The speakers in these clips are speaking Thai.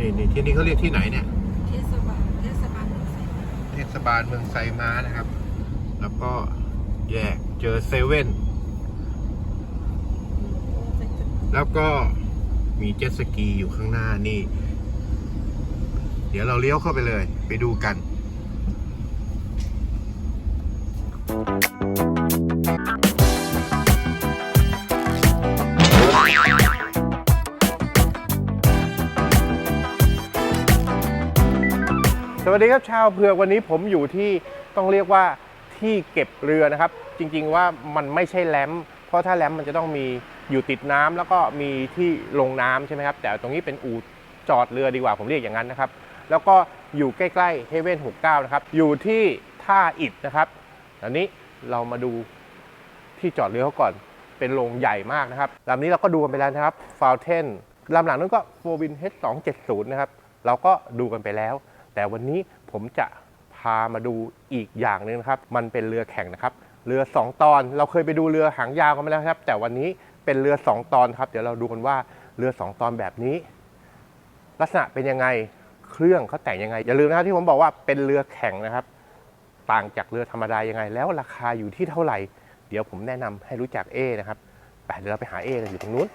นี่นี่ที่นี่เขาเรียกที่ไหนเนี่ย เทศบาลเทศบาลเมืองไซเทศบาลเมืองไซม้านะครับ แล้วก็แยกเจอเซเว่น แล้วก็มีเจ็ตสกีอยู่ข้างหน้านี่ เดี๋ยวเราเลี้ยวเข้าไปเลย ไปดูกันส วัสดีครับชาวเผือกวันนี้ผมอยู่ที่ต้องเรียกว่าที่เก็บเรือนะครับ จริงๆว่ามันไม่ใช่แลมเพราะถ้าแลมมันจะต้องมีอยู่ติดน้ำแล้วก็มีที่ลงน้ำใช่ไหมครับ แต่ตรงนี้เป็นอู่จอดเรือดีกว่าผมเรียกอย่างนั้นนะครับ แล้วก็อยู่ใกล้ๆเฮเว่น69นะครับ อยู่ที่ท่าอิฐนะครับอันนี้เรามาดูที่จอดเรือเขาก่อนเป็นโรงใหญ่มากนะครับลำนี้เราก็ดูกันไปแล้วนะครับฟาวเทนลำหลังนั้นก็โฟวิน H270 นะครับเราก็ดูกันไปแล้ว แต่วันนี้ผมจะพามาดูอีกอย่างหนึ่งนะครับ มันเป็นเรือแข่งนะครับ เรือ 2 ตอน เราเคยไปดูเรือหางยาวกันมาแล้วครับ แต่วันนี้เป็นเรือ 2 ตอนครับ เดี๋ยวเราดูกันว่าเรือ 2 ตอนแบบนี้ ลักษณะเป็นยังไง เครื่องเขาแต่งยังไง อย่าลืมนะครับที่ผมบอกว่าเป็นเรือแข่งนะครับ ต่างจากเรือธรรมดายังไง แล้วราคาอยู่ที่เท่าไหร่ เดี๋ยวผมแนะนำให้รู้จักเอนะครับ ไปเดี๋ยวเราไปหาเอกันอยู่ตรงนู้น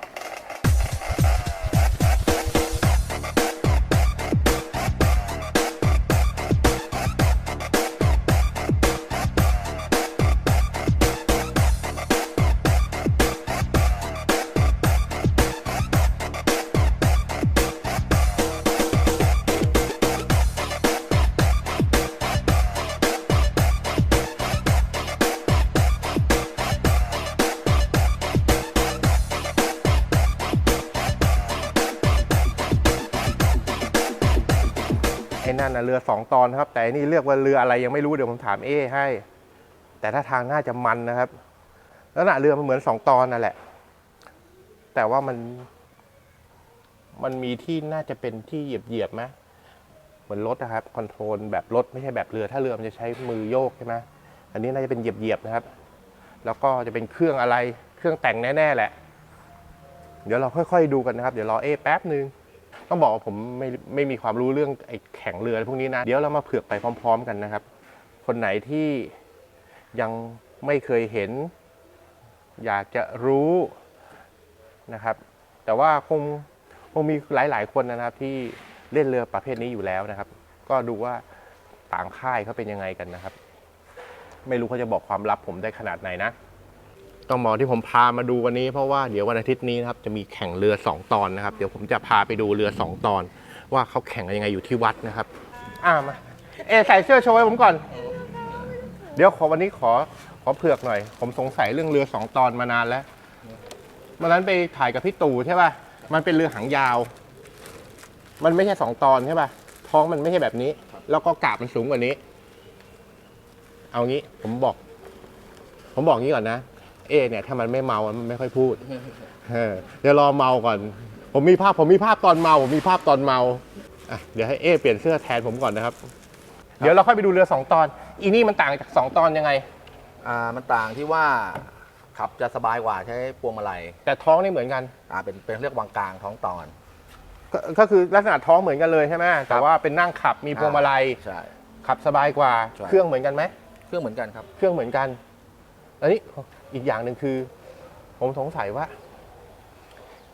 เรือสองตอนนะครับ แต่นี่เรียกว่าเรืออะไรยังไม่รู้เดี๋ยวผมถามเอให้ แต่ถ้าทางน่าจะมันนะครับลักษณะเรือมันเหมือนสองตอนนั่นแหละ แต่ว่ามัน มันมีที่น่าจะเป็นที่เหยียบเหยียบไหมเหมือนรถนะครับคอนโทรลแบบรถไม่ใช่แบบเรือ ถ้าเรือมันจะใช้มือโยกใช่ไหมอันนี้น่าจะเป็นเหยียบเหยียบๆนะครับ แล้วก็จะเป็นเครื่องอะไร เครื่องแต่งแน่ๆแหละ เดี๋ยวเราค่อย ๆ ดูกันนะครับ เดี๋ยวรอเอแป๊บหนึ่ง ต้องบอกว่าผมไม่ไม่มีความรู้เรื่องไอ้แข่งเรืออะไรพวกนี้นะ เดี๋ยวเรามาเผือกไปพร้อม ๆ กันนะครับ คนไหนที่ยังไม่เคยเห็น อยากจะรู้นะครับ แต่ว่าคงคงมีหลายๆคนนะครับที่เล่นเรือประเภทนี้อยู่แล้วนะครับ ก็ดูว่าต่างค่ายเขาเป็นยังไงกันนะครับ ไม่รู้เขาจะบอกความลับผมได้ขนาดไหนนะ ต้องบอกที่ผมพามาดูวันนี้เพราะว่าเดี๋ยววันอาทิตย์นี้นะครับจะมีแข่งเรือ 2 ตอนนะครับ เดี๋ยวผมจะพาไปดูเรือ 2 ตอน ว่าเขาแข่งกันยังไงอยู่ที่วัดนะครับอ่ามาเอใส่เสื้อโชว์ให้ผมก่อน เดี๋ยวขอวันนี้ขอขอเผือกหน่อย ผมสงสัยเรื่องเรือ2ตอนมานานแล้ววันนั้นไปถ่ายกับพี่ตู่ใช่ป่ะมันเป็นเรือหางยาว มันไม่ใช่สองตอนใช่ป่ะท้องมันไม่ใช่แบบนี้ แล้วก็กาบมันสูงกว่านี้ เอางี้ผมบอก ผมบอกงี้ก่อนนะ เอเนี่ยถ้ามันไม่เมามันไม่ค่อยพูดเออเดี๋ยวรอเมาก่อน ผมมีภาพผมมีภาพตอนเมาผมมีภาพตอนเมาอะเดี๋ยวให้เอเปลี่ยนเสื้อแทนผมก่อนนะครับ เดี๋ยวเราค่อยไปดูเรือสองตอน อีนี่มันต่างจากสองตอนยังไง อ่ามันต่างที่ว่าขับจะสบายกว่าใช้พวงมาลัยแต่ท้องนี่เหมือนกัน อ่าเป็นเป็นเรียกวางกลางท้องตอน ก็ก็คือลักษณะท้องเหมือนกันเลยใช่ไหมแต่ว่าเป็นนั่งขับมีพวงมาลัยใช่ ขับสบายกว่า ใช่ เครื่องเหมือนกันไหมเครื่องเหมือนกันครับ เครื่องเหมือนกัน อันนี้อีกอย่างหนึ่งคือ ผมสงสัยว่า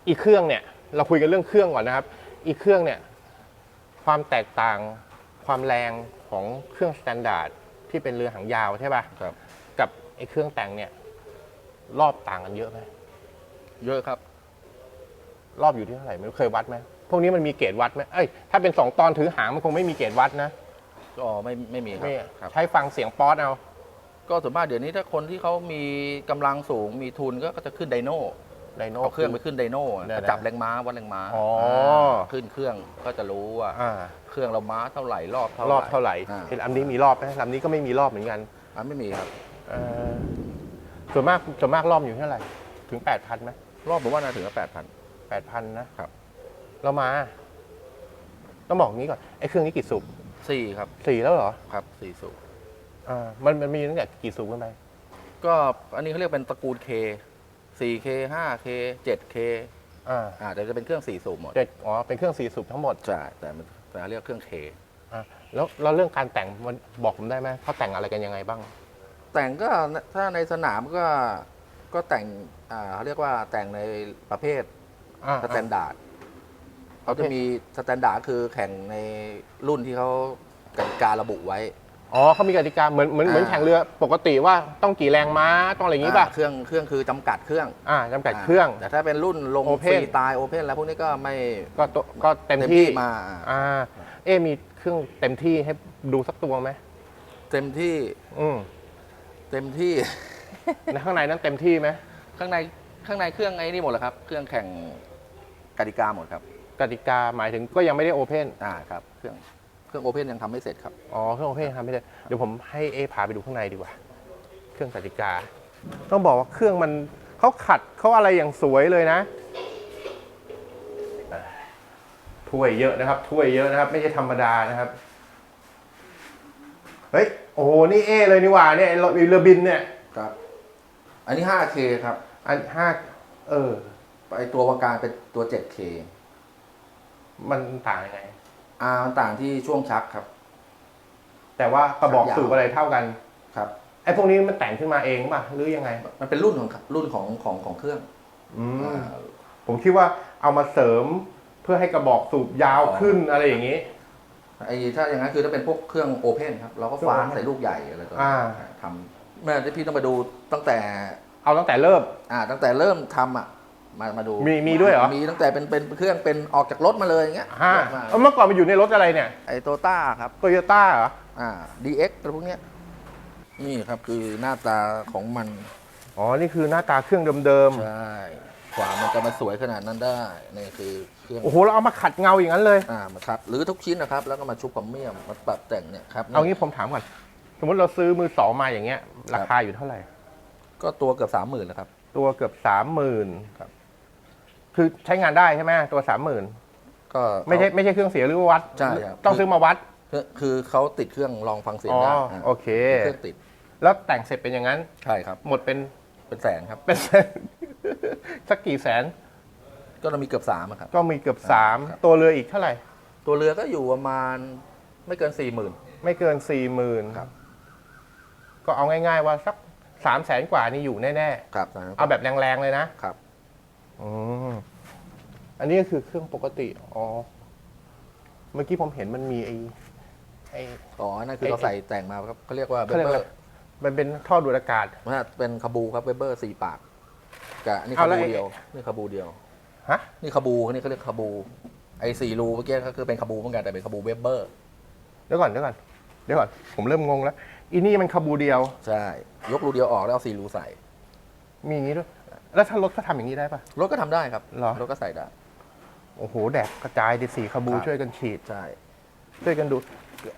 อีกเครื่องเนี่ย เราคุยกันเรื่องเครื่องก่อนนะครับ อีกเครื่องเนี่ย ความแตกต่างความแรงของเครื่องสแตนดาร์ดที่เป็นเรือหางยาวใช่ป่ะครับ กับไอ้เครื่องแต่งเนี่ย รอบต่างกันเยอะไหมเยอะครับ รอบอยู่ที่เท่าไหร่ไม่รู้เคยวัดไหมพวกนี้มันมีเกจวัดไหมเอ้ยถ้าเป็นสองตอนถือหางมันคงไม่มีเกจวัดนะก็ไม่ไม่มีครับนี่ครับ ใช้ฟังเสียงป๊อตเอา ก็ส่วนมากเดี๋ยวนี้ถ้าคนที่เขามีกำลังสูงมีทุนก็ก็จะขึ้นไดโน่ไดโน่ เอาเครื่องไปขึ้นไดโน่ได้ได้จับแรงม้าวัดแรงม้าอ๋อขึ้นเครื่องก็จะรู้ว่าอ่าเครื่องเราม้าเท่าไหร่รอบเท่าไหร่รอบเท่าไหร่อ่าเห็นลำนี้มีรอบไหมลำนี้ก็ไม่มีรอบเหมือนกันอ่าไม่มีครับ เอ่อส่วนมากส่วนมากรอบอยู่เท่าไหร่ ถึงแปดพันไหมรอบผมว่าน่าถึงแปดพันแปดพันนะครับ เรามา ต้องบอกงี้ก่อนไอ้เครื่องนี้กี่สูบสี่ครับ สี่แล้วเหรอ ครับสี่สูบ อ่ามันมันมีตั้งแต่กี่สูบขึ้นไปก็อันนี้เขาเรียกเป็นตระกูล K 4K 5K 7K อ่าอ่าแต่จะเป็นเครื่องสี่สูบหมดเจ็ดอ๋อเป็นเครื่องสี่สูบทั้งหมดใช่แต่มันแต่เรียกเครื่องเคอ่าแล้วแล้วเรื่องการแต่งมันบอกผมได้ไหมเขาแต่งอะไรกันยังไงบ้าง แต่งก็ถ้าในสนามก็ก็แต่งอ่าเขาเรียกว่าแต่งในประเภทอ่าสแตนดาร์ดเขาจะมีสแตนดาร์ดคือแข่งในรุ่นที่เขากติการะบุไว้ อ๋อเขามีกติกาเหมือนเหมือนเหมือนอ่า แข่งเรือปกติว่าต้องกี่แรงม้าต้องอะไรอย่างนี้ป่ะเครื่องเครื่องคือจำกัดเครื่องอ่าจำกัดเครื่องแต่ถ้าเป็นรุ่นลง Open ฟรีสไตล์โอเพนแล้วพวกนี้ก็ไม่ก็ตัวก็เต็มเต็มที่ที่มาอ่าเอ๊ะมีเครื่องเต็มที่ให้ดูสักตัวไหมเต็มที่อืมเต็มที่ ในข้างในนั้นเต็มที่ไหมข้างในข้างในเครื่องไอ้นี่หมดแล้วครับ เครื่องแข่งกติกาหมดครับ กติกาหมายถึงก็ยังไม่ได้โอเพนอ่าครับ เครื่อง เครื่องโอเพนยังทำไม่เสร็จครับ อ๋อเครื่องโอเพนทำไม่ได้เดี๋ยวผมให้เอพาไปดูข้างในดีกว่า เครื่องกติกา ต้องบอกว่าเครื่องมันเขาขัดเขาอะไรอย่างสวยเลยนะอะถ้วยเยอะนะครับถ้วยเยอะนะครับ ไม่ใช่ธรรมดานะครับเฮ้ยโอ้โหนี่เอเลยนี่หว่าเนี่ยไอ้เรือบินเนี่ยครับ อันนี้ 5K ครับ อันห้าเออไอตัววางกลางเป็นตัว 7K มันต่างยังไง อ่ามันต่างที่ช่วงชักครับ แต่ว่ากระบอกยาวสูบอะไรเท่ากันครับ ไอ้พวกนี้มันแต่งขึ้นมาเองป่ะหรือยังไงมันเป็นรุ่นของรุ่นของของของเครื่องอืมอ่า ผมคิดว่าเอามาเสริมเพื่อให้กระบอกสูบยาวขึ้นอะไรอย่างนี้ ไอ้ถ้าอย่างนั้นคือถ้าเป็นพวกเครื่องโอเพนครับเราก็เครื่องฟ้าน open ใส่ลูกใหญ่อะไรตัวอ่า ทำเมื่อที่พี่ต้องไปดูตั้งแต่เอาตั้งแต่เริ่ม อ่าตั้งแต่เริ่มทำอะ มามาดูมีมีด้วยเหรอ มีตั้งแต่เป็นเป็นเครื่องเป็นออกจากรถมาเลยอย่างเงี้ยฮะมาเอาเมื่อก่อนมันอยู่ในรถอะไรเนี่ยไอโตต้าครับ โตโยต้าเหรอ อ่า DX อะไรพวกเนี้ยนี่ครับคือหน้าตาของมัน อ๋อ นี่คือหน้าตาเครื่องเดิมใช่กว่ามันจะมาสวยขนาดนั้นได้นี่คือเครื่องๆ โอ้โห เราเอามาขัดเงาอย่างนั้นเลย อ่ามาครับหรือทุกชิ้นนะครับ แล้วก็มาชุบกับเมี่ยมมาปรับแต่งเนี่ยครับเอางี้ผมถามก่อน สมมติเราซื้อมือสองมาอย่างเงี้ย ราคาอยู่เท่าไหร่ ก็ตัวเกือบสามหมื่นแล้วครับ ตัวเกือบสามหมื่นครับ คือใช้งานได้ใช่ไหมตัวสามหมื่นก็ ไม่ใช่ไม่ใช่เครื่องเสียหรือว่าวัด ใช่ครับ ต้องซื้อมาวัดคือคือเขาติดเครื่องลองฟังเสียงอ๋อได้าโอเค เครื่องติดแล้วแต่งเสร็จเป็นอย่างนั้น ใช่ครับ หมดเป็นเป็นแสนครับ เป็นสักกี่แสนก็เรามีเกือบสามอะครับ ก็มีเกือบสามครับ ตัวเรืออีกเท่าไหร่ ตัวเรือก็อยู่ประมาณไม่เกินสี่หมื่น ไม่เกินสี่หมื่นครับ ก็เอาง่าย ๆ ว่าสักสามแสนกว่านี่อยู่แน่ ครับๆ เอาแบบแรง ๆ เลยนะ ครับ อืมอันนี้ก็คือเครื่องปกติ อ๋อ เมื่อกี้ผมเห็นมันมีไอ้ไอ้ อ๋อ นั่นคือไอ้เราใส่แต่งมาครับเขาเรียกว่าเบเขาเรียกเบออะไรร์มันเป็นท่อดูดอากาศมันเป็นคาบูครับเบเบอร์สี่ปากกับนี่เอาคาแล้วบูไอ้ เดียว นี่คาบูเดียว ฮะ นี่คาบูนี่เขาเรียกคาบู ไอ้สี่รูเมื่อกี้ก็คือเป็นคาบูเหมือนกันแต่เป็นคาบูเวเบอร์ เดี๋ยวก่อน เดี๋ยวก่อน เดี๋ยวก่อน ผมเริ่มงงแล้ว อีนี่มันคาบูเดียว ใช่ ยกรูเดียวออกแล้วเอาสี่รูใส่ มีอย่างนี้ด้วย แล้วถ้ารถเขาทำอย่างนี้ได้ปะ รถก็ทำได้ครับเหรอรถก็ใส่ได้ โอ้โห แดดกระจายดิสี่คาบูครับ ช่วยกันฉีด ใช่ ช่วยกันดู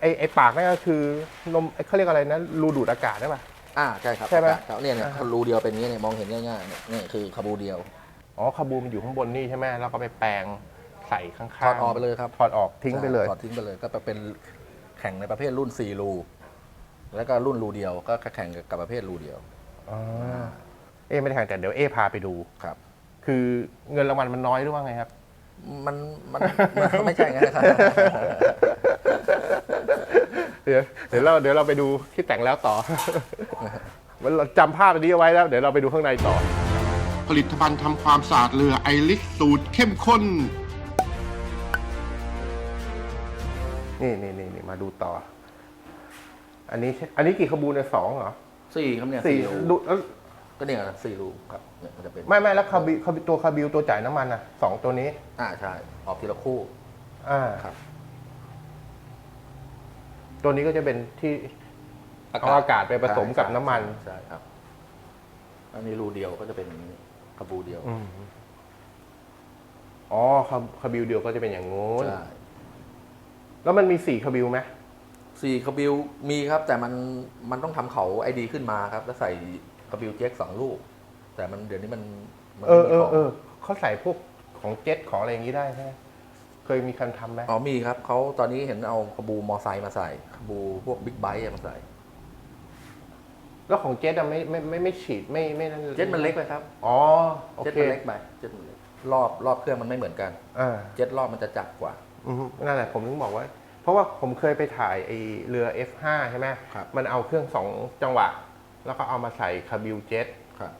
ไอ้ไอ้ปากนั่นก็คือนมไอ้เขาเรียกอะไรนะรูดูดอากาศได้ปะ อ่าใช่ครับใช่ไหมครับเนี่ยเนี่ยอ่าฮะ รูเดียวเป็นอย่างนี้เนี่ยมองเห็นง่ายๆเนี่ยนี่คือคาบูเดียวอ๋อคาบูมันอยู่ข้างบนนี่ใช่ไหมแล้วก็ไปแปลงใส่ข้างๆถอดออกไปเลยครับถอดออกทิ้งไปเลยถอดทิ้งไปเลยก็เป็นแข่งในประเภทรุ่นสี่รูแล้วก็รุ่นรูเดียวก็แข่งกับประเภทรูเดียวอ๋อ เอ๊ะไม่ได้แข่งแต่เดี๋ยวเอ๊ะพาไปดู ครับ คือเงินรางวัลมันน้อยหรือว่าไงครับ มันมันมันก็ไม่ใช่งั้นนะครับเดี๋ยวเดี๋ยวเราเดี๋ยวเราไปดูที่แต่งแล้วต่อวันเราจำภาพอันนี้เอาไว้แล้ว เดี๋ยวเราไปดูข้างในต่อ ผลิตภัณฑ์ทำความสะอาดเรือไอริสสูตรเข้มข้น นี่นี่นี่นี่มาดูต่อ อันนี้ อันนี้กี่ขบวนเนี่ยสองเหรอสี่ครับเนี่ยสี่สี่รูดูแล้ว ก็เนี่ยนะสี่รูครับเนี่ยมันจะเป็นไม่ไม่แล้วคาบิคาบิตัวคาบิวตัวจ่ายน้ำมันอะสองตัวนี้ อ่าใช่ออกทีละคู่ อ่าครับ ตัวนี้ก็จะเป็นที่เอาอากาศไปผสมกับน้ำมัน ใช่ครับ อันนี้รูเดียวก็จะเป็นกระบูเดียวอืมอ๋อคาคาบิวเดียวก็จะเป็นอย่างงู้น ใช่แล้วมันมีสี่คาบิวไหมสี่คาบิลมีครับ แต่มันมันต้องทำเขาไอดีขึ้นมาครับ แล้วใส่ คาบิลเจ็คสองลูก แต่มันเดี๋ยวนี้มันมันเออไม่เอมีอของเออเขาใส่พวกของเจ็ตของอะไรอย่างนี้ได้ใช่ไหมเคยมีคันทำไหมอ๋อมีครับเขาตอนนี้เห็นเอาคาบูมอไซค์มาใส่คาบูพวกบิ๊กไบค์มาใส่ แล้วของเจ็ตอะไม่ไม่ไม่ไม่ฉีดไม่ไม่นั่นเจ็ตมันเล็กไปครับ อ๋อโอเจ็ตเคมันเล็กไปเจ็ตมันเล็กรอบรอบเครื่องมันไม่เหมือนกัน อ่า เจ็ตรอบมันจะจัดกว่า อืมนั่นแหละผมถึงบอกว่า เพราะว่าผมเคยไปถ่ายไอเรือ F5 ใช่ไหมครับ มันเอาเครื่องสองจังหวะ แล้วก็เอามาใส่คาบิลเจ็ตครับ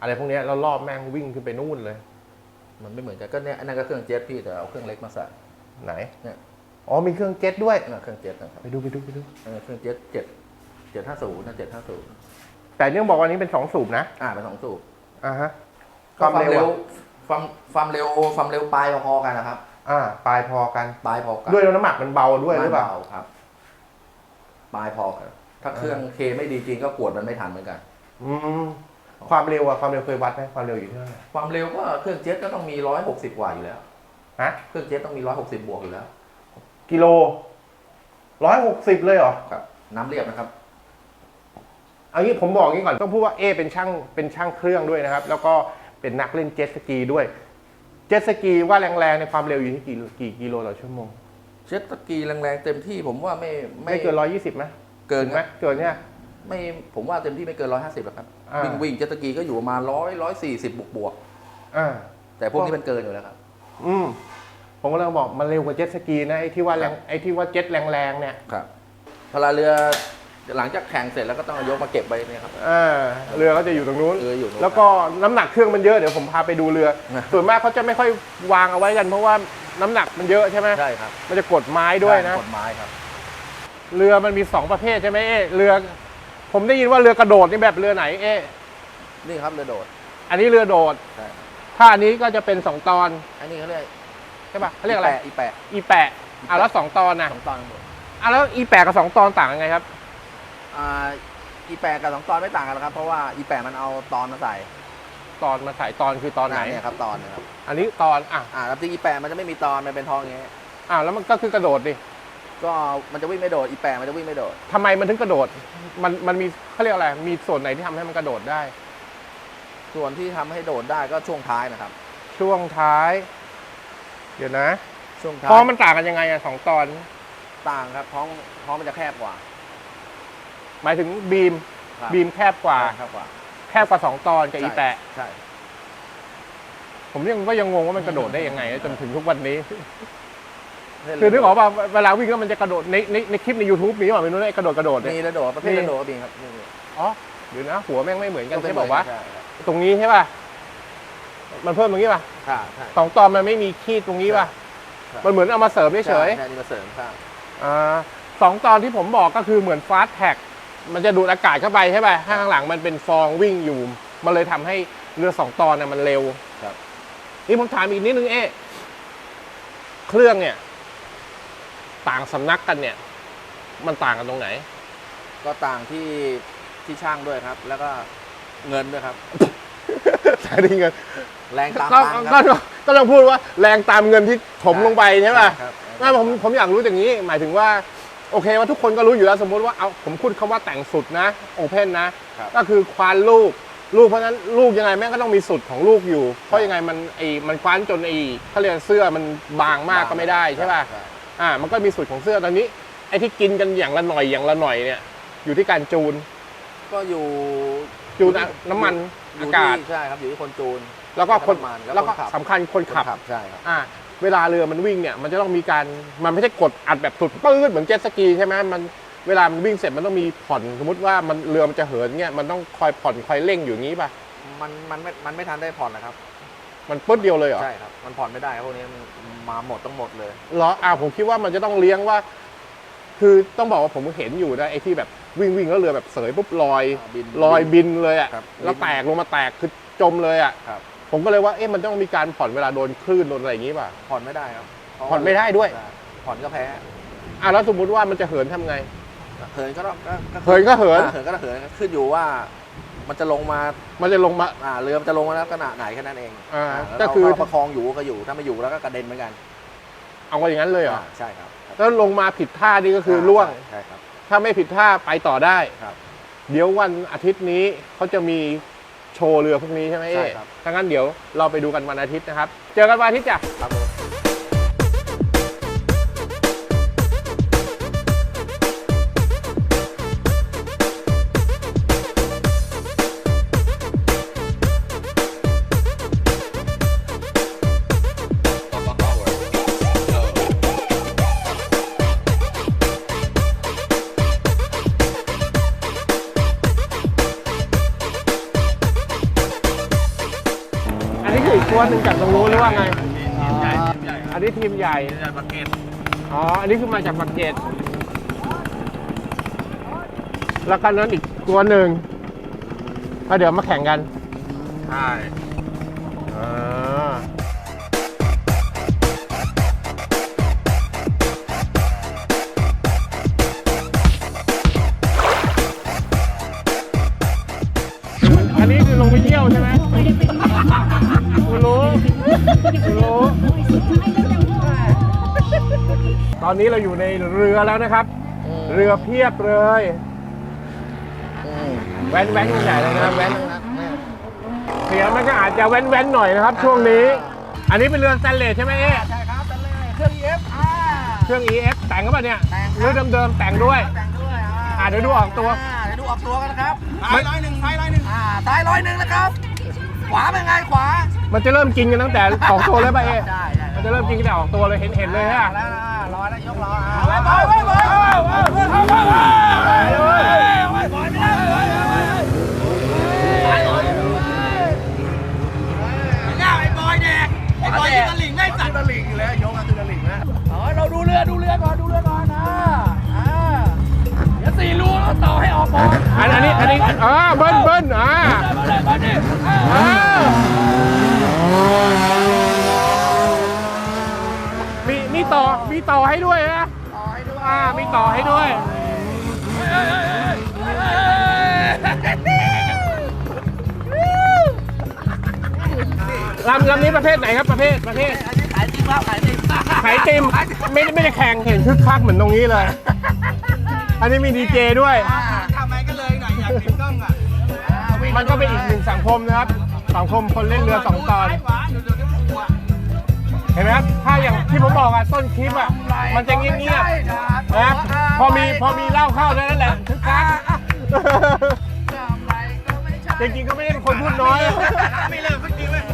อะไรพวกเนี้ยแล้วรอบแม่งวิ่งขึ้นไปนู่นเลย มันไม่เหมือนกันก็เนี่ยอันนั้นก็เครื่องเจ็ตพี่แต่เอาเครื่องเล็กมาใส่ ไหนเนี่ย อ๋อมีเครื่องเจ็ตด้วยนั่นเครื่องเจ็ตนะครับไปดูไปดูไปดูอันนั้นเครื่องเจ็ตเจ็ดเจ็ดห้าศูนย์นะเจ็ดห้าศูนย์แต่เนี่ยบอกว่านี้เป็นสองสูบนะอ่าเป็นสองสูบอ่าฮะความเร็วอะความความเร็วความเร็วปลายพอๆกันนะครับอ่าปลายพอกันปลายพอกันด้วยน้ำหนักมันเบาด้วยหรือเปล่าไม่บครับ ปลายพอกัน ถ้าเครื่องเคไม่ดีจริงก็กวดมันไม่ทันเหมือนกัน อืมความเร็วอะความเร็วเคยวัดไหมความเร็วอยู่ที่เท่าไหร่ความเร็วก็เครื่องเจ็ตก็ต้องมีร้อยหกสิบกว่าอยู่แล้ว ฮะเครื่องเจ็ตต้องมีร้อยหกสิบบวกอยู่แล้ว กิโลร้อยหกสิบเลยเหรอครับ น้ำเรียบนะครับ เอางี้ผมบอกงี้ก่อนต้องพูดว่าเอเป็นช่างเป็นช่างเครื่องด้วยนะครับ แล้วก็เป็นนักเล่นเจ็ตสกีด้วย เจ็ตสกีว่าแรงๆในความเร็วอยู่ที่กี่กี่กิโลต่อชั่วโมงเจ็ตสกีแรงๆเต็มที่ผมว่าไม่ไม่เกินร้อยยี่สิบไหม เกินไหมเกินเนี่ยไม่ผมว่าเต็มที่ไม่เกินร้อยห้าสิบครับอ่าวิ่งวิ่งเจ็ตสกีก็อยู่ประมาณร้อยร้อยสี่สิบบวกบวกอ่าๆแต่พวกนี้มันเกินอยู่แล้วครับ อืมผมก็เลยบอกมันเร็วกว่าเจ็ตสกีนะไอ้ที่ว่าแรงไอ้ที่ว่าเจ็ตแรงๆเนี่ยครับพลาเรือหลังจากแข่งเสร็จแล้วก็ต้องเอายกมาเก็บไว้เนี่ยครับอ่าเรือก็จะอยู่ตรงนู้นเรืออยู่นู้นแล้วก็น้ำหนักเครื่องมันเยอะเดี๋ยวผมพาไปดูเรือนะส่วนมากเขาจะไม่ค่อยวางเอาไว้กันเพราะว่าน้ำหนักมันเยอะใช่ไหมใช่ครับมันจะกดไม้ด้วยนะกฎหมายครับ เรือมันมีสองประเภทใช่ไหมเอ๊ะเรือ ผมได้ยินว่าเรือกระโดดนี่แบบเรือไหนเอ๊ะนี่ครับเรือโดดอันนี้เรือโดด ใช่ถ้าอันนี้ก็จะเป็นสองตอนอันนี้เขาเรียกใช่ปะเขาเรียกอะไร อีแปะอีแปะอะแล้วสองตอนนะสองตอนทั้งหมดอะแล้วอีแปะกับสองตอนต่างยังไงครับอ่าอีแปะกับสองตอนไม่ต่างกันหรอกครับ เพราะว่าอีแปะมันเอาตอนมาใส่ตอนมาใส่ตอนคือตอนไหนเนี่ยครับตอนเนะครับอันนี้ตอนอะอ่าแล้วที่อีแปะมันจะไม่มีตอนมันเป็นทองอย่างเงี้ยอะแล้วมันก็คือกระโดดดิ ก็มันจะวิ่งไม่โดดอีแปะมันจะวิ่งไม่โดด ทำไมมันถึงกระโดด มันมันมีเขาเรียกอะไร มีส่วนไหนที่ทำให้มันกระโดดได้ ส่วนที่ทำให้โดดได้ก็ช่วงท้ายนะครับ ช่วงท้าย เดี๋ยวนะช่วงท้ายเพราะมันต่างกันยังไงอะสองตอน ต่างครับท้องท้องมันจะแคบกว่าหมายถึงบีม ครับบีมแคบกว่า แคบกว่าแคบกว่าสองตอนกับอีแปะ ใช่ ผมยังก็ยังงงว่ามันกระโดดได้ยังไงนะจนถึงทุกวันนี้ใช่ คือนึกออกป่ะเวลาวิ่งแล้วมันจะกระโดดในในในคลิปใน YouTube มีป่ะไม่รู้นะไอ้กระโดดกระโดดเนี่ยมีระโดดประเภทมีระโดดก็มีครับนี่อ๋อเดี๋ยวนะ หัวแม่งไม่เหมือนกันก็ใช่เป็นป่าวะใช่ครับตรงนี้ใช่ป่ะมันเพิ่มตรงนี้ป่ะใช่ใช่สองตอนมันไม่มีขีดตรงนี้ป่ะใช่มันเหมือนเอามาเสริมเฉยใช่ใช่นี่มาเสริมครับๆอ่าสองตอนที่ผมบอกก็คือเหมือนฟาสแท็กมันจะดูดอากาศเข้าไปใช่ป่ะข้างหลังมันเป็นฟองวิ่งอยู่ มันเลยทำให้เรือสองตอนน่ะมันเร็วครับนี่ผมถามอีกนิดนึงเอ๊ะเครื่องเนี่ย ต่างสำนักกันเนี่ย มันต่างกันตรงไหน ก็ต่างที่ที่ช่างด้วยครับ แล้วก็เงินด้วยครับแต่นี่เงินแรงตามก็ตังค์คก็รับ ก็ต้องพูดว่าแรงตามเงินที่ถมลงไปใช่ป่ะครับ ไม่ผมผมอยากรู้อย่างนี้ หมายถึงว่า โอเคว่าทุกคนก็รู้อยู่แล้วสมมุติว่าเอาผมพูดคำว่าแต่งสุดนะโอเพนนะ ครับ ก็คือควานลูกลูกเพราะฉะนั้นลูกยังไงแม่งก็ต้องมีสุดของลูกอยู่ เพราะยังไงมันไอ้มันคว้านจนไอ้เขาเรียกเสื้อมันบางมากก็ไม่ได้ใช่ป่ะ อ่ามันก็มีสุดของเสื้อตอนนี้ไอ้ที่กินกันอย่างละหน่อยอย่างละหน่อยเนี่ย อยู่ที่การจูนก็อยู่จูนอะน้ำมันออายู่กาศที่ใช่ครับอยู่ที่คนจูน แล้วก็คนน้ำมันแล้วแล้วก็คนขับ สำคัญคนขับ ใช่ครับ อ่าเวลาเรือมันวิ่งเนี่ยมันจะต้องมีการมันไม่ใช่กดอัดแบบสุดปื้ดเหมือนเจ็ตสกีใช่ไหมมันเวลามันวิ่งเสร็จมันต้องมีผ่อนสมมติว่ามันเรือมันจะเหินเนี่ยมันต้องคอยผ่อนคอยเร่งอยู่อย่างนี้ป่ะมันมันไม่มันไม่ทันได้ผ่อนนะครับ มันปึ๊ดเดียวเลยเหรอใช่ครับ มันผ่อนไม่ได้ครับพวกนี้มันมาหมดต้องหมดเลยเหรออ่าผมคิดว่ามันจะต้องเลี้ยงว่า คือต้องบอกว่าผมเห็นอยู่นะไอ้ที่แบบวิ่งวิ่งแล้วเรือแบบเสยปุ๊บลอยอ่าบินลอยบินเลยอะครับแล้วแตกลงมาแตกคือจมเลยอะครับ ผมก็เลยว่าเอ๊ะมันต้องมีการผ่อนเวลาโดนคลื่นโดนอะไรอย่างงี้ป่ะ ผ่อนไม่ได้ครับเพราะผ่อนไม่ได้ด้วย ใช่ผ่อนก็แพ้อะแล้วสมมติว่ามันจะเหินทำไง เหินก็ต้องก็ก็เหินก็เหิน อ่าเหินก็เหินขึ้นอยู่ว่า มันจะลงมามันจะลงมา อ่าเรือมันจะลงมาแล้วขนาดไหนแค่นั้นเองอ่าอ่าแล้วก็คือ เราประคองอยู่ก็อยู่ถ้าไม่อยู่แล้วก็กระเด็นเหมือนกันเอาไว้อย่างนั้นเลยเหรอ อ่าใช่ครับครับแล้วลงมาผิดท่านี่ก็คือล่วง ใช่ครับ ถ้าไม่ผิดท่าไปต่อได้ ครับเดี๋ยววันอาทิตย์นี้เขาจะมีโชว์เรือพวกนี้ใช่ไหมใช่เอ๊ะครับ ถ้างั้นเดี๋ยวเราไปดูกันวันอาทิตย์นะครับ เจอกันวันอาทิตย์จ้ะ ครับผม นนี้ทีมใหญ่จากประเกตอ๋อ อันนี้คือมาจากปากเกร็ดแล้วก็นั้นอีกตัวหนึ่งก็เดี๋ยวมาแข่งกัน ใช่อ่าอันนี้คือลงไปเยี่ยวใช่ไหมกูรู้กูรู้ ตอนนี้เราอยู่ในเรือแล้วนะครับ เรือเพียบเลยแว้นแว้นใหญ่เลยนะแว้นเสียงมันก็อาจจะแว้นแว้นหน่อยนะครับ ช่วงนี้ อันนี้เป็นเรือสแตนเลสใช่ไหมเอ๊ะใช่ครับแต่เลยเครื่อง EF อ่าเครื่อง EF แต่งก็ปล่ะเนี่ยแต่งครับเรือเดิมๆแต่งด้วยแต่งด้วยอ่าเดี๋ยวดูออกตัวอ่าเดี๋ยวดูออกตัวกันนะครับไม่ซ้ายร้อยหนึ่งซ้ายร้อยหนึ่งอ่าซ้ายร้อยหนึ่งนะครับ ขวาเป็นไงขวา มันจะเริ่มกินกันตั้งแต่ออกตัวเลยป่ะเอ๊ะได้ได้มันจะเริ่มกินกันแต่ออกตัวเลยเห็นเห็นเลยฮะ แล้วนะรอแล้วยกล้ออ่าไปไปไปไปไอ้บอยแดกไอ้บอยที่ตะลิงได้สัตว์ตะลิงอยู่แล้วยกมาคือตะลิงนะอ๋อเราดูเรือดูเรือก่อนดูเรือก่อนนะอ่าเดี๋ยวสี่รูเราต่อให้ออกหมดอันอันนี้อันนี้อ่าเบิ้ลเบิ้ลอ่ามาเลยมาดิอ่ามีมีต่อมีต่อ ให้ด้วยนะต่อให้ด้วยอ่ามีต่อให้ด้วยลำลำนี้ประเภทไหนครับประเภทประเภทอันนี้ขายจริงแล้วขายจริงขายติมไม่ไม่ได้แข่งเห็นคึกคักเหมือนตรงนี้เลย อันนี้มีดีเจด้วยทำไมก็เลยหน่อยอยากติดกล้องอะมันก็เป็นอีกหนึ่งสังคมนะครับ สังคมคนเล่นเรือสองตอน เห็นไหมครับถ้าอย่างที่ผมบอกอะต้นคลิปอะมันจะเงียบๆนะครับพอมีพอมีเหล้าเข้าเท่านั้นแหละคึกคักจริงๆก็ไม่ได้เป็นคนพูดน้อยไม่เลิกสักทีเว้ย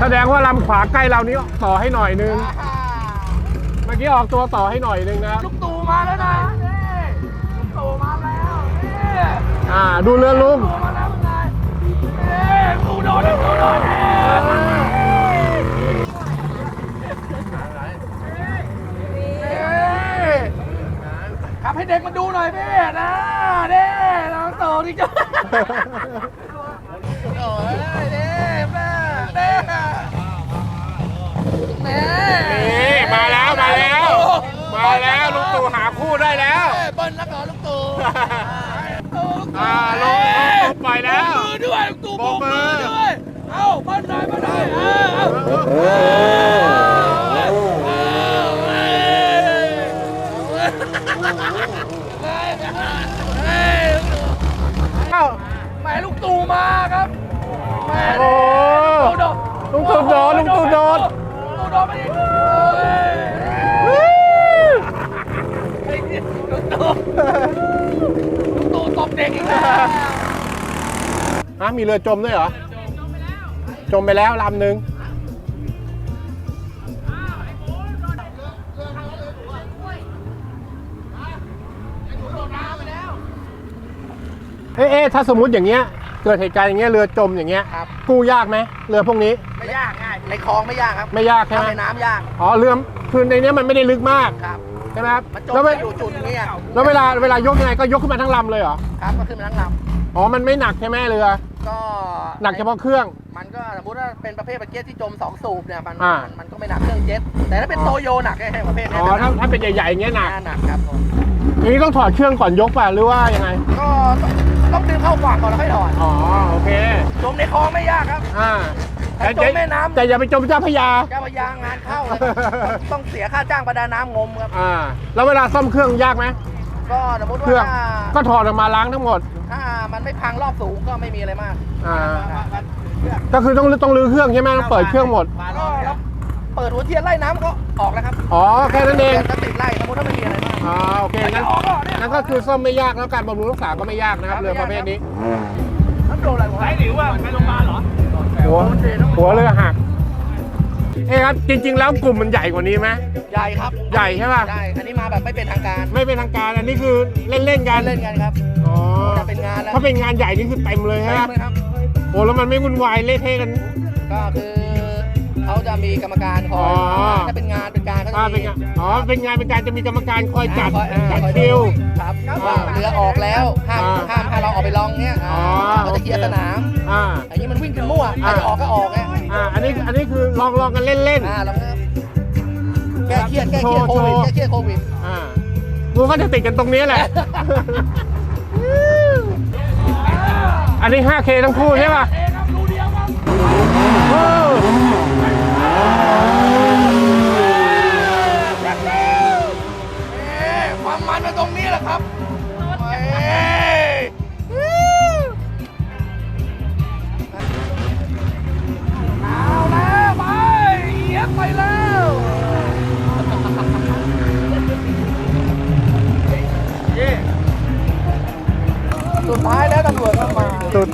แสดงว่าลำขวาใกล้เรานี้ต่อให้หน่อยนึงเมื่อกี้ออกตัวต่อให้หน่อยนึงนะครับลูกตู่มาแล้วนะนี่ลูกตู่มาแล้วนี่อ่า ดูเรือลุง ตู่มาแล้วเป็นไงนี่ตู่โดนแล้วตู่โดนขับให้เด็กมาดูหน่อยพี่นะเด้น้องโตที่จะ โอ้ยเด้แม่เด้แม่ นี่มาแล้วมาแล้ว มา แล้วลุงตู่หาคู่ได้แล้วเบิ้ลแล้วก่อนลูกตู่อ่าลงลงลงปล่อยแล้วมือด้วยลูกตู่โบกมือด้วยเอ้าเบิ้ลหน่อยเบิ้ลหน่อยเอ้าเอ้าเอ้ยเอ้าแม่ลูกตู่มาครับแม่โอ้ลูกตู่โดนลุงตู่โดนลุงตู่โดนลูกตู่โดนไปดิไอ้นี่ ลูกตู่ลูกตู่ตบเด็กอีกแล้วฮะมีเรือจมด้วยเหรอ จมไปแล้วลำหนึ่งเอ๊ะเอ๊ะถ้าสมมุติอย่างเงี้ย เกิดเหตุการณ์อย่างเงี้ยเรือจมอย่างเงี้ย ครับ กู้ยากไหมเรือพวกนี้ ไม่ยากง่ายในคลองไม่ยากครับไม่ยากใช่ไหมในน้ำยาก อ๋อเรือคือในเนี้ยมันไม่ได้ลึกมาก ครับ ช่ไหมครับมันจมแล้วไปเวอยู่จุดเนี้ยแล้วเวลาเวลายกยังไงก็ยกขึ้นมาทั้งลำเลยเหรอครับก็ขึ้นมาทั้งลอ๋อมันไม่หนักใช่ไหมเรือำก็หนักเฉพาะเครื่อง มันก็สมมติว่าเป็นประเภทประเจ็ตที่จมสองสูบเนี่ยมันอ่ามั นมันก็ไม่หนักเครื่องเจ็ตแต่ถ้าเป็นโตโยหนักแค่ประเภทอ๋เนี้อถ้าถ้าเป็นใหญ่ๆอย่างเงี้ยหนักหนักครับผมอย่างนี้ต้องถอดเครื่องก่อนยกป่ะหรือว่ายังไงก็ต้องดึงเข้าฝั่งก่อนแล้วค่อยถอดอ๋อโอเคจมในคลองไม่ยากครับ อ่า แต่จมแม่น้ำ แต่อย่าไปจมเจ้าพระยา เจ้าพระยางานเข้าเลยครับต้องต้องเสียค่าจ้างประดาน้ำงมครับ อ่า แล้วเวลาซ่อมเครื่องยากไหมก็สมมติเครื่อง ว่าก็ถอดออกมาล้างทั้งหมด ถ้ามันไม่พังรอบสูงก็ไม่มีอะไรมากอ่าก็คือต้องต้องรื้อเครื่องใช่ไหมต้องเปิดเครื่องหมด ก็แล้วเปิดหัวเทียนไล่น้ำก็ออกแล้วครับอ๋อ แค่นั้นเองจะติดไล่สมมติถ้าไม่มีอะไรมาก อ๋อ โอเค งั้นงั้นก็คือซ่อมไม่ยากแล้วการบำรุงรักษาก็ไม่ยากนะครับ เรือประเภทนี้ น้ำโดนอะไรผมไอ้หลิวอะไปโรงพยาบาลเหรอ หัวหัวเรือหักเอ๊ะครับจริง ๆ แล้วกลุ่มมันใหญ่กว่านี้ไหมใหญ่ครับใหญ่ใช่ป่ะใช่อันนี้มาแบบไม่เป็นทางการไม่เป็นทางการอันนี้คือเล่นๆกันเล่นกันครับอ๋อถ้าเป็นงานแล้วถ้าเป็นงานใหญ่นี่คือเต็มเลยเต็ฮะมเลยครับโอ้แล้วมันไม่วุ่นวายเละเทะกัน ก็คือ เขาจะมีกรรมการคอยอ๋อ ถ้าเป็นงานเป็นการก็อ่าจะเป็นมีงานอ๋อเป็นงานเป็นการจะมีกรรมการคอยจัดคอยอ่าจัดคอยคิว ครับว่าเรือออกแล้วห้ามอ่าห้ามให้เราออกไปลองเนี้ยอ๋อ เขาจะเคลียร์โอเคสนามอ่าอันนี้มันวิ่งกันมั่วใครจะออกก็ออกไงอ่าอันนี้อันนี้คือลองลองกันเล่นอ่าลองนะครับแก้เครียดแก้เครียดโชโคว์วิดโชว์ แก้เครียดโควิด ๆอ่ากูก็จะติดกันตรงนี้แหละ อันนี้ 5K ทั้งคู่ใช่ป่ะโอ้เนี้แหละครับเอ้ยเอาแล้วไปเอียดไปแล้วสุดท้ายแล้วตำรวจก็มาสุด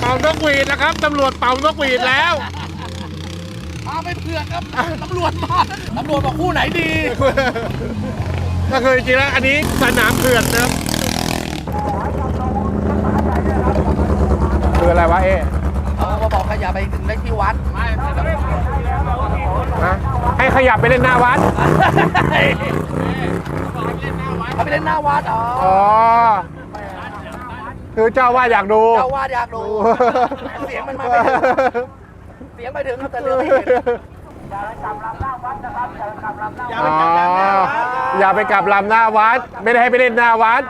เป่านกหวีดนะครับตำรวจเป่านกหวีดแล้ว อกครับตำรวจมาตำรวจบอกคู่ไหนดี ก็คือจริงๆแล้วอันนี้สนามเถื่อนนะครับคืออะไรวะเอ๊ะเขามาบอกขยับไปถึงเลขที่วัดนะให้ขยับไปเล่นหน้าวัด เขาไปเล่นหน้าวัดอ๋ออ๋อ คือเจ้าว่าอยากดู เจ้าวาดอยากดูเสียงมันมาไปถึงเสียงไปถึงครับแต่เรือไม่เห็น อ๋อ อย่าไปกลับลำหน้าวัด ไม่ได้ให้ไปเล่นหน้าวัด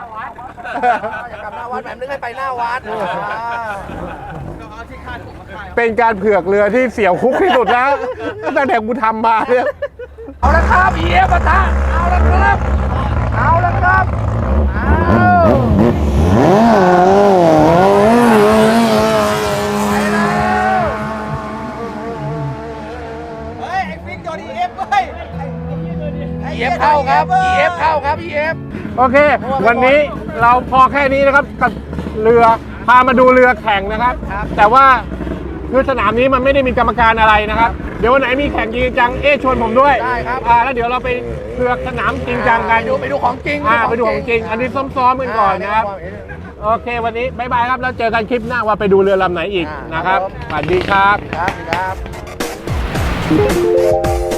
อยากกลับหน้าวัดแบบนึกให้ไปหน้าวัดอ่าเป็นการเผือกเรือที่เสียวคุกที่สุดแล้วตั้งแต่กูทำมาเนี่ย เอาละครับเอียปะทะเอาละครับ เอาละครับเอาไปแล้วเฮ้ย ไอ้ ฟิกโดน EF เว้ย EF เข้าครับ EF เข้าครับ EF โอเค วันนี้เราพอแค่นี้นะครับกับเรือพามาดูเรือแข่งนะครับครับ แต่ว่าคือสนามนี้มันไม่ได้มีกรรมการอะไรนะครับ เดี๋ยววันไหนมีแข่งจริงจังเอ๊ะชวนผมด้วยได้ครับอ่าแล้วเดี๋ยวเราไปเผือกสนามจริงจังกันไปดูไปดูของจริงอ่าไปดูของจริง อันนี้ซ้อมๆกันก่อนนะครับโอเค วันนี้บายบายครับแล้วเจอกันคลิปหน้าว่าไปดูเรือลำไหนอีกอ่านนะครับครับผมสวัสดีครับครับครับ